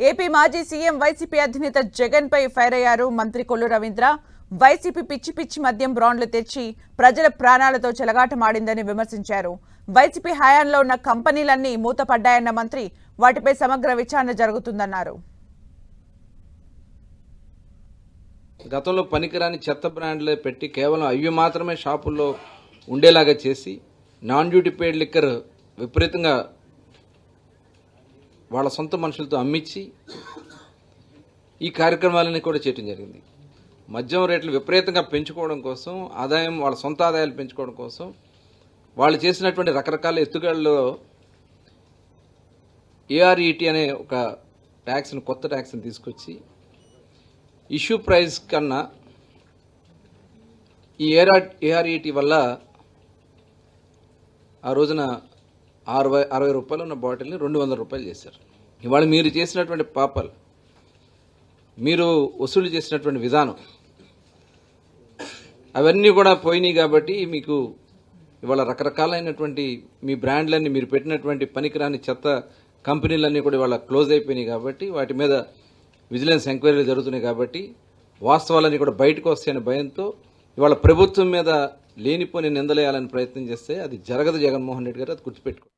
AP మాజీ CM YCP అధినేత జగన్ పై fire అయ్యారు మంత్రి కొల్లు రవీంద్ర. వైసీపీ పిచ్చి పిచ్చి మద్యం బ్రాండ్లు తెచ్చి ప్రజల ప్రాణాలతో చెలగాటమాడిందని విమర్శించారు. వైసీపీ హయాంలో ఉన్న కంపెనీలన్నీ మూతపడ్డాయన్న మంత్రి వాటిపై సమగ్ర విచారణ జరుగుతుందన్నారు. గతంలో పనికిరాని చెత్త బ్రాండ్లే పెట్టి కేవలం అవి మాత్రమే షాపుల్లో ఉండేలాగా చేసి నాన్ డ్యూటీ పేడ్ లిక్కర్ విపరీతంగా వాళ్ళ సొంత మనుషులతో అమ్మించి ఈ కార్యక్రమాలన్నీ కూడా చేయటం జరిగింది. మద్యం రేట్లు విపరీతంగా పెంచుకోవడం కోసం ఆదాయం వాళ్ళ సొంత ఆదాయాలు పెంచుకోవడం కోసం వాళ్ళు చేసినటువంటి రకరకాల ఎత్తుగడలో ఏఆర్ఈటీ అనే ఒక ట్యాక్స్ని కొత్త ట్యాక్స్ని తీసుకొచ్చి ఇష్యూ ప్రైస్ కన్నా ఈ ఏఆర్ ఏఆర్ఈటీ వల్ల ఆ రోజున అరవై అరవై రూపాయలు ఉన్న బాటిల్ని రెండు వందల రూపాయలు చేశారు. ఇవాళ మీరు చేసినటువంటి పాపలు మీరు వసూలు చేసినటువంటి విధానం అవన్నీ కూడా పోయినాయి కాబట్టి మీకు ఇవాళ రకరకాలైనటువంటి మీ బ్రాండ్లన్నీ మీరు పెట్టినటువంటి పనికిరాని చెత్త కంపెనీలన్నీ కూడా ఇవాళ క్లోజ్ అయిపోయినాయి కాబట్టి వాటి మీద విజిలెన్స్ ఎంక్వైరీలు జరుగుతున్నాయి కాబట్టి వాస్తవాలన్నీ కూడా బయటకు వస్తాయనే భయంతో ఇవాళ ప్రభుత్వం మీద లేనిపోని నిందలేయాలని ప్రయత్నం చేస్తే అది జరగదు జగన్మోహన్ రెడ్డి గారు అది గుర్తుపెట్టుకో